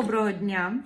Доброго дня,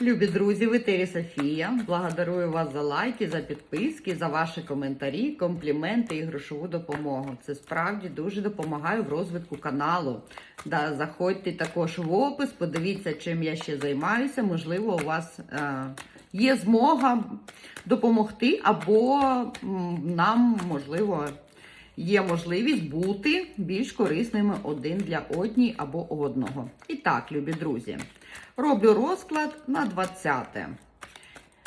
любі друзі, в етері Софія. Благодарую вас за лайки, за підписки, за ваші коментарі, компліменти і грошову допомогу. Це справді дуже допомагає в розвитку каналу. Да, заходьте також в опис, подивіться, чим я ще займаюся. Можливо, у вас е, є змога допомогти, або нам можливо. Є можливість бути більш корисними один для одній або одного. І так, любі друзі, роблю розклад на 20.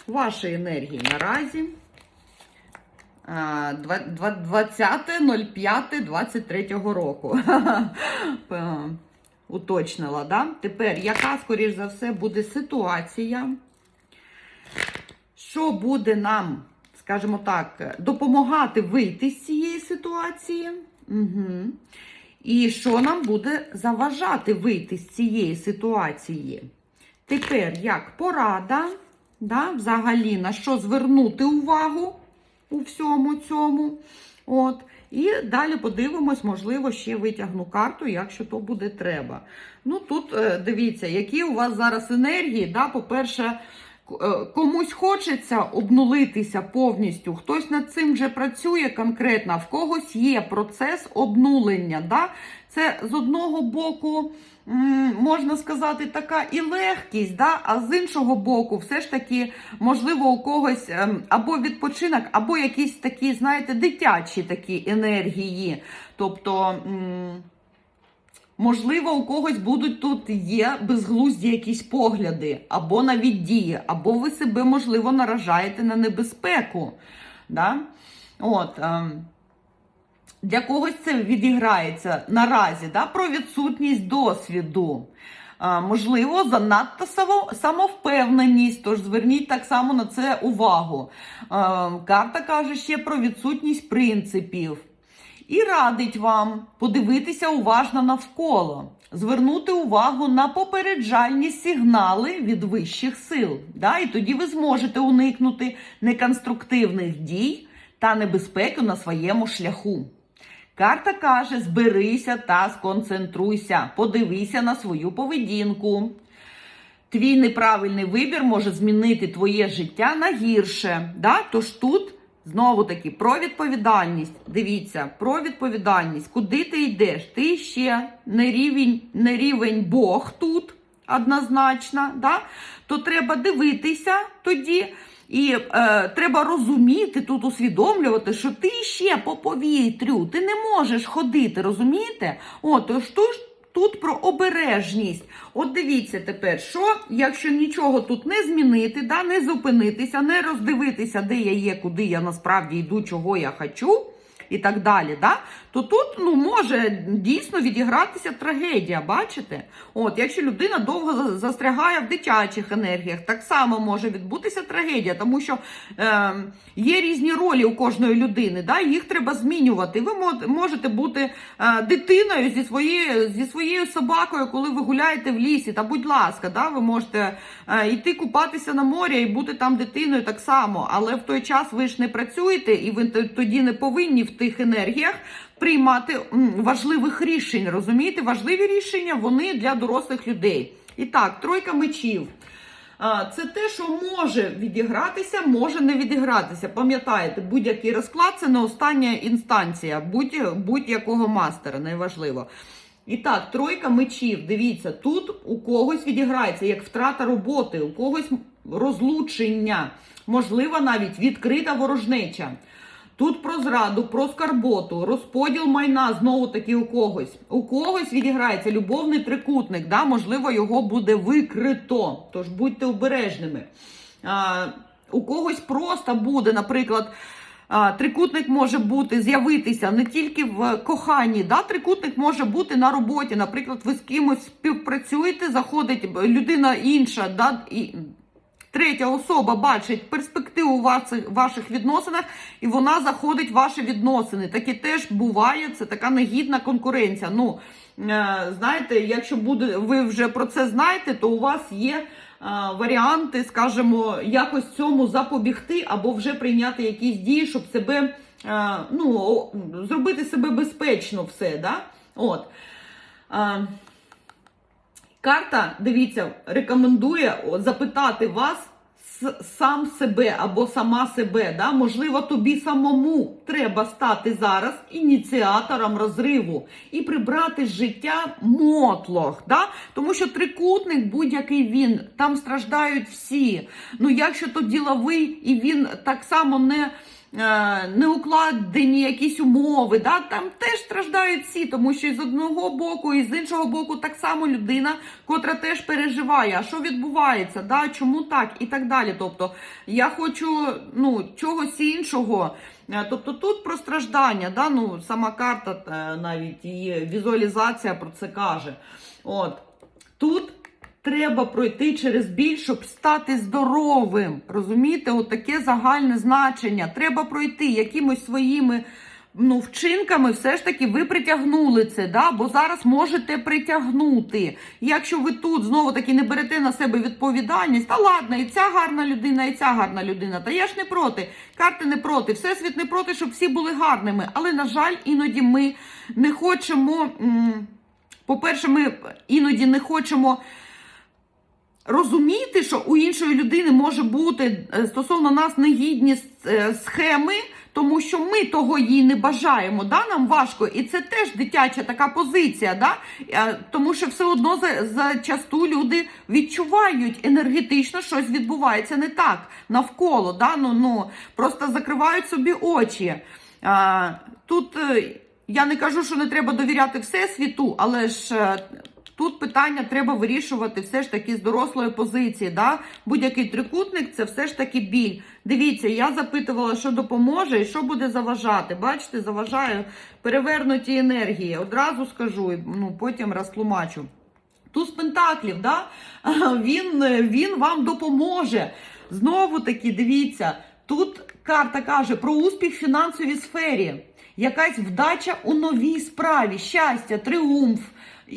Ваші енергії наразі а, два- два- 20.05.23 року. Уточнила, да? Тепер, яка, скоріш за все, буде ситуація? Що буде нам, скажімо так, допомагати вийти з цієї ситуації? Угу. І що нам буде заважати вийти з цієї ситуації? Тепер як порада, да, взагалі на що звернути увагу у всьому цьому. От. І далі подивимось, можливо, ще витягну карту, якщо то буде треба. Ну тут е, дивіться, які у вас зараз енергії. Да? По-перше, комусь хочеться обнулитися повністю, хтось над цим вже працює конкретно, в когось є процес обнулення. Да? Це з одного боку, можна сказати, така і легкість, да? а з іншого боку, все ж таки, можливо, у когось ем, або відпочинок, або якісь такі, знаєте, дитячі такі енергії. Тобто. Можливо, у когось будуть тут є безглузді якісь погляди, або навіть дії, або ви себе, можливо, наражаєте на небезпеку. Да? От, ем, для когось це відіграється наразі да, про відсутність досвіду. Можливо, занадто самовпевненість, тож зверніть так само на це увагу. Карта каже ще про відсутність принципів. І радить вам подивитися уважно навколо, звернути увагу на попереджальні сигнали від вищих сил. Да? І тоді ви зможете уникнути неконструктивних дій та небезпеки на своєму шляху. Карта каже: зберися та сконцентруйся, подивися на свою поведінку. Твій неправильний вибір може змінити твоє життя на гірше. Да? Тож тут знову таки про відповідальність. Дивіться, про відповідальність. Куди ти йдеш? Ти ще не рівень, не рівень Бог тут однозначно. Да? То треба дивитися тоді. І е, треба розуміти тут, усвідомлювати, що ти ще по повітрю, ти не можеш ходити, розумієте? От, тож тут, тут про обережність. От дивіться тепер, що якщо нічого тут не змінити, да, не зупинитися, не роздивитися, де я є, куди я насправді йду, чого я хочу. І так далі, да? то тут ну, може дійсно відігратися трагедія, бачите? От, якщо людина довго застрягає в дитячих енергіях, так само може відбутися трагедія, тому що е, є різні ролі у кожної людини, да? їх треба змінювати. Ви можете бути е, дитиною зі своєю, зі своєю собакою, коли ви гуляєте в лісі. Та будь ласка, да? ви можете е, йти купатися на морі і бути там дитиною так само, але в той час ви ж не працюєте, і ви тоді не повинні в тих енергіях приймати важливих рішень. Розумієте, важливі рішення вони для дорослих людей. І так, тройка мечів. Це те, що може відігратися, може не відігратися. Пам'ятаєте, будь-який розклад це не остання інстанція будь- будь-якого мастера, найважливо. І так, тройка мечів. Дивіться, тут у когось відіграється як втрата роботи, у когось розлучення, можливо, навіть відкрита ворожнеча. Тут про зраду, про скарботу, розподіл майна знову таки у когось. У когось відіграється любовний трикутник, да? можливо, його буде викрито. Тож будьте обережними. А, у когось просто буде, наприклад. а, Трикутник може бути з'явитися не тільки в коханні, да? трикутник може бути на роботі. Наприклад, ви з кимось співпрацюєте, заходить людина інша, да? і третя особа бачить перспективу в ваших, відносинах, і вона заходить в ваші відносини. Таке теж буває, це така негідна конкуренція. Ну, е, знаєте, якщо буде, ви вже про це знаєте, то у вас є е, варіанти, скажімо, якось цьому запобігти або вже прийняти якісь дії, щоб себе, е, ну, зробити себе безпечно все. Да? От. Карта, дивіться, рекомендує запитати вас сам себе або сама себе. Да? Можливо, тобі самому треба стати зараз ініціатором розриву і прибрати з життя мотлох. Да? Тому що трикутник, будь-який він, там страждають всі. Ну, якщо то діловий, і він так само не. Е, Не укладені якісь умови, да? там теж страждають всі, тому що з одного боку, і з іншого боку, так само людина, котра теж переживає, а що відбувається, да? чому так і так далі. Тобто я хочу ну, чогось іншого. Е, Тобто тут про страждання, да? ну, сама карта, е, навіть її візуалізація про це каже. От. Тут треба пройти через біль, щоб стати здоровим. Розумієте, от таке загальне значення. Треба пройти якимось своїми ну, вчинками, все ж таки ви притягнули це, да? бо зараз можете притягнути. Якщо ви тут знову таки не берете на себе відповідальність, та ладно, і ця гарна людина, і ця гарна людина. Та я ж не проти. Карти не проти, всесвіт не проти, щоб всі були гарними. Але, на жаль, іноді ми не хочемо. По-перше, ми іноді не хочемо розуміти, що у іншої людини може бути е, стосовно нас негідні е, схеми, тому що ми того їй не бажаємо. Да? Нам важко, і це теж дитяча така позиція. Да? Е, Тому що все одно за, за часту люди відчувають енергетично, щось відбувається не так навколо. Да? Ну, ну, просто закривають собі очі. А, тут я не кажу, що не треба довіряти всесвіту, але ж. Тут питання треба вирішувати все ж таки з дорослої позиції. Да? Будь-який трикутник це все ж таки біль. Дивіться, я запитувала, що допоможе і що буде заважати. Бачите, заважає перевернуті енергії. Одразу скажу, ну потім розтлумачу. Туз Пентаклів, да? він, він вам допоможе. Знову таки, дивіться, тут карта каже про успіх в фінансовій сфері, якась вдача у новій справі, щастя, тріумф,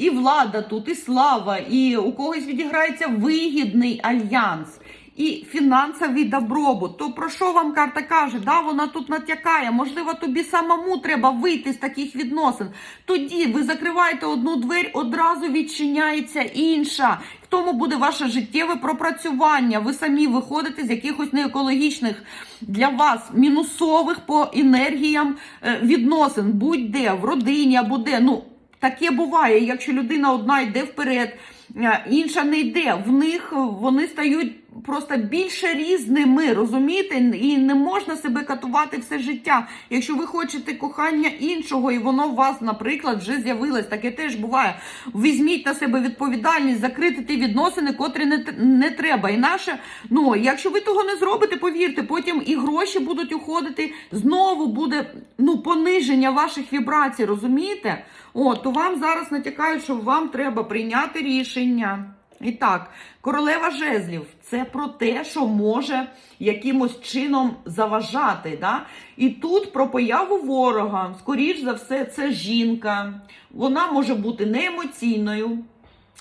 і влада тут, і слава, і у когось відіграється вигідний альянс. І фінансовий добробут. То про що вам карта каже? Да, вона тут натякає. Можливо, тобі самому треба вийти з таких відносин. Тоді ви закриваєте одну двері, одразу відчиняється інша. В тому буде ваше життєве пропрацювання. Ви самі виходите з якихось неекологічних для вас мінусових по енергіям е, відносин, будь-де в родині або де. Ну таке буває. Якщо людина одна йде вперед, е, інша не йде. В них вони стають просто більше різними, розумієте? І не можна себе катувати все життя. Якщо ви хочете кохання іншого, і воно у вас, наприклад, вже з'явилось, таке теж буває. Візьміть на себе відповідальність, закрити ті відносини, котрі не, не треба. Інакше, ну, якщо ви того не зробите, повірте, потім і гроші будуть уходити, знову буде ну, пониження ваших вібрацій, розумієте? О, то вам зараз натякають, що вам треба прийняти рішення. І так, королева жезлів це про те, що може якимось чином заважати. Да? І тут про появу ворога, скоріш за все, це жінка. Вона може бути не емоційною,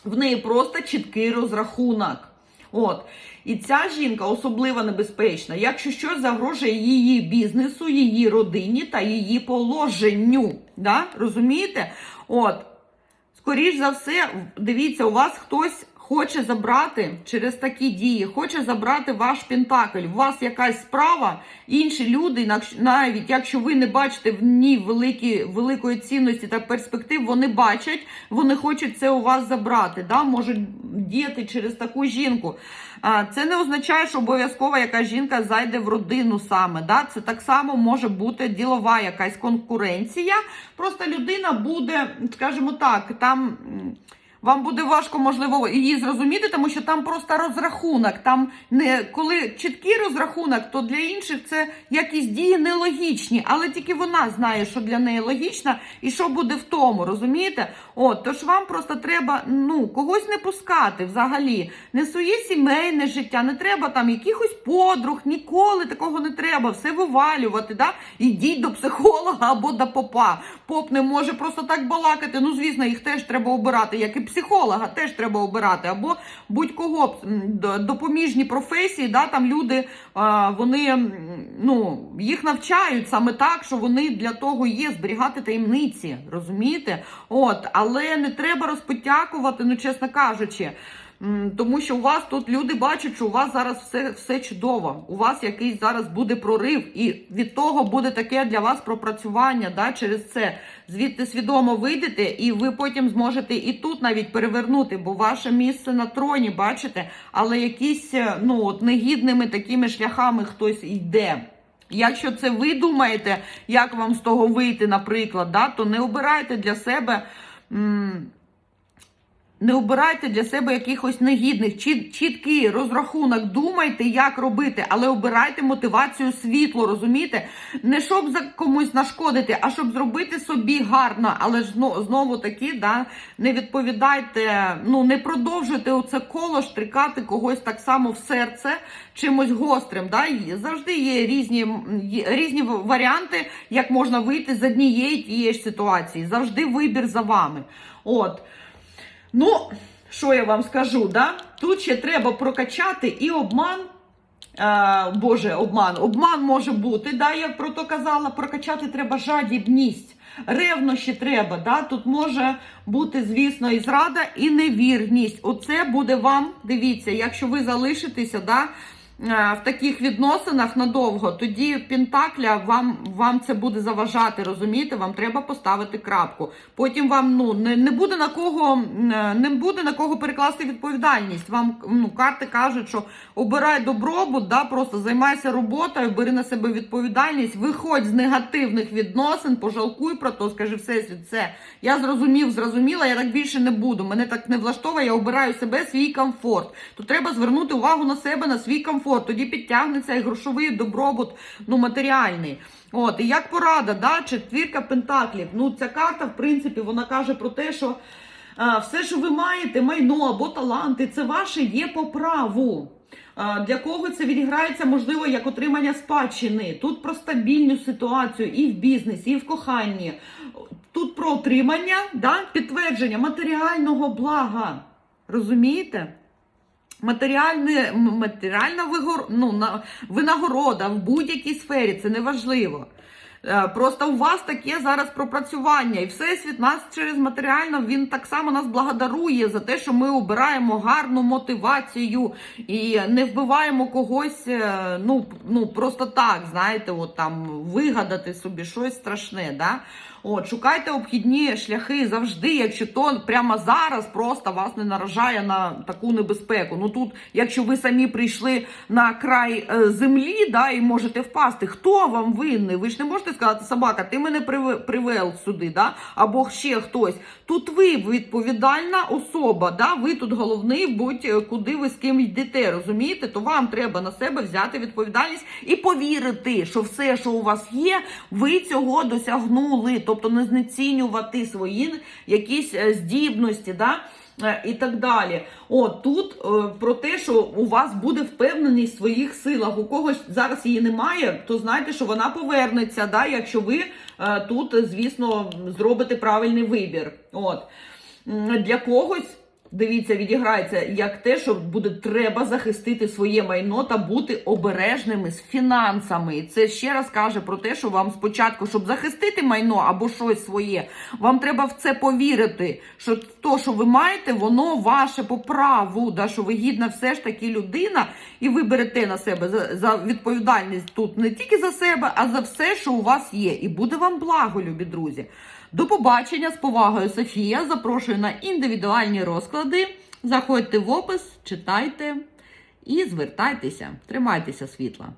в неї просто чіткий розрахунок. От. І ця жінка особливо небезпечна, якщо щось загрожує її бізнесу, її родині та її положенню. Да? Розумієте? От. Скоріш за все, дивіться, у вас хтось хоче забрати через такі дії, хоче забрати ваш пентакль. У вас якась справа, інші люди, навіть якщо ви не бачите в ній великі, великої цінності та перспектив, вони бачать, вони хочуть це у вас забрати. Да? Можуть діяти через таку жінку. Це не означає, що обов'язково якась жінка зайде в родину саме. Да? Це так само може бути ділова якась конкуренція. Просто людина буде, скажімо так, там. Вам буде важко, можливо, її зрозуміти, тому що там просто розрахунок. Там не коли чіткий розрахунок, то для інших це якісь дії нелогічні, але тільки вона знає, що для неї логічно і що буде в тому, розумієте? От, тож вам просто треба ну когось не пускати взагалі. Не своє сімейне життя, не треба там якихось подруг, ніколи такого не треба. Все вивалювати. Да? Ідіть до психолога або до попа. Поп не може просто так балакати. Ну, звісно, їх теж треба обирати, як і психолога теж треба обирати, або будь-кого допоміжні професії, да, там люди вони ну, їх навчають саме так, що вони для того є зберігати таємниці, розумієте? От, але не треба розпотякувати, ну чесно кажучи. Тому що у вас тут люди бачать, що у вас зараз все, все чудово. У вас якийсь зараз буде прорив, і від того буде таке для вас пропрацювання. Да, через це звідти свідомо вийдете, і ви потім зможете і тут навіть перевернути, бо ваше місце на троні, бачите, але якісь е, ну от негідними такими шляхами хтось йде. Якщо це ви думаєте, як вам з того вийти, наприклад, да, то не обирайте для себе. Не обирайте для себе якихось негідних, чіт- чіткий розрахунок, думайте, як робити, але обирайте мотивацію світло, розумієте? Не щоб за комусь нашкодити, а щоб зробити собі гарно. Але ж знову таки, да, не відповідайте, ну не продовжуйте оце коло штрикати когось так само в серце чимось гострим. Да? Завжди є різні, різні варіанти, як можна вийти з однієї тієї ж ситуації. Завжди вибір за вами. От. Ну, що я вам скажу, да? Тут ще треба прокачати і обман. Е, Боже, обман. Обман може бути, да, я про то казала. Прокачати треба жадібність. Ревнощі треба. Да? Тут може бути, звісно, і зрада, і невірність. Оце буде вам, дивіться, якщо ви залишитеся, да, в таких відносинах надовго, тоді Пентакля вам, вам це буде заважати, розумієте? Вам треба поставити крапку. Потім вам ну, не, не, буде на кого, е, не буде на кого перекласти відповідальність. Вам ну, карти кажуть, що обирай добробут, да, просто займайся роботою, бери на себе відповідальність, виходь з негативних відносин, пожалкуй про то, скажи все. Я зрозумів, зрозуміла, я так більше не буду. Мене так не влаштовує, я обираю себе, свій комфорт. То треба звернути увагу на себе, на свій комфорт. Тоді підтягнеться і грошовий добробут, ну матеріальний. От, і як порада, да, четвірка пентаклів. Ну, ця карта, в принципі, вона каже про те, що а, все, що ви маєте, майно або таланти, це ваше є по праву. Для кого це відіграється, можливо, як отримання спадщини. Тут про стабільну ситуацію і в бізнесі, і в коханні. Тут про отримання, да, підтвердження матеріального блага. Розумієте? Матеріальне, матеріальна вигор, ну, на, винагорода в будь-якій сфері, це не важливо. Е, Просто у вас таке зараз пропрацювання, і всесвіт нас через матеріально він так само нас благодарує за те, що ми обираємо гарну мотивацію і не вбиваємо когось. е, Ну ну просто так, знаєте, от там вигадати собі щось страшне. Да? От, шукайте обхідні шляхи завжди, якщо то прямо зараз просто вас не наражає на таку небезпеку. Ну тут, якщо ви самі прийшли на край е, землі, да, і можете впасти, хто вам винний? Ви ж не можете сказати, собака, ти мене приве- привел сюди, да? або ще хтось. Тут ви відповідальна особа, да? ви тут головний, будь куди ви з ким йдете, розумієте? То вам треба на себе взяти відповідальність і повірити, що все, що у вас є, ви цього досягнули. Тобто не знецінювати свої якісь е, здібності, да? е, і так далі. От тут е, про те, що у вас буде впевненість в своїх силах. У когось зараз її немає, то знайте, що вона повернеться, да? якщо ви тут, звісно, зробите правильний вибір. От. Для когось. Дивіться, відіграється як те, що буде треба захистити своє майно та бути обережними з фінансами. І це ще раз каже про те, що вам спочатку, щоб захистити майно або щось своє, вам треба в це повірити, що то, що ви маєте, воно ваше по праву, да, що ви гідна все ж таки людина, і ви берете на себе за, за відповідальність тут не тільки за себе, а за все, що у вас є. І буде вам благо, любі друзі. До побачення з повагою Софія. Запрошую на індивідуальні розклади. Заходьте в опис, читайте і звертайтеся. Тримайтеся світла.